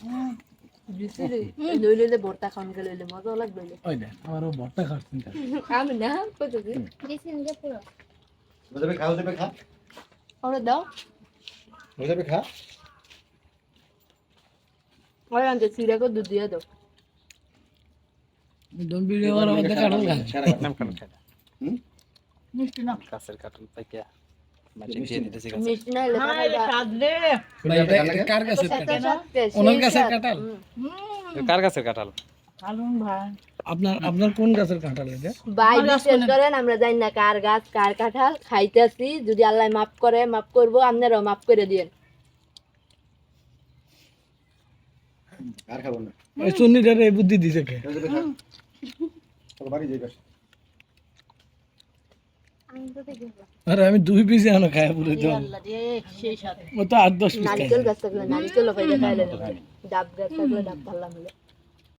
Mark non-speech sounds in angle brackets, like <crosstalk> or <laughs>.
<laughs> দুধ দিয়ে দাও। দম ভিডিও করার মধ্যে কাটল গাছ কাটল হুম? মিষ্টি না কাটল পাইকা কার গাছের কাঁঠাল আপনার আপনার কোন গাছের কাঁঠাল এটা ভাই গাছ বিশ্বাস করেন আমরা জানি না কার গাছ কার কাঁঠাল খাইতেছি যদি আল্লাহ মাফ করে মাফ করব আপনারাও মাফ করে দিয়েন আর খাব না ওই সুন্নিটার বুদ্ধি দিছে কে বাড়ি যাই আরে আমি দুই পিস এখনও খায় পুরো তো ও তো আট দশ পিস নারিকেল গাছ থাকলে নারিকেল ডাব গাছ থাকলে ডাব ভালো লাগে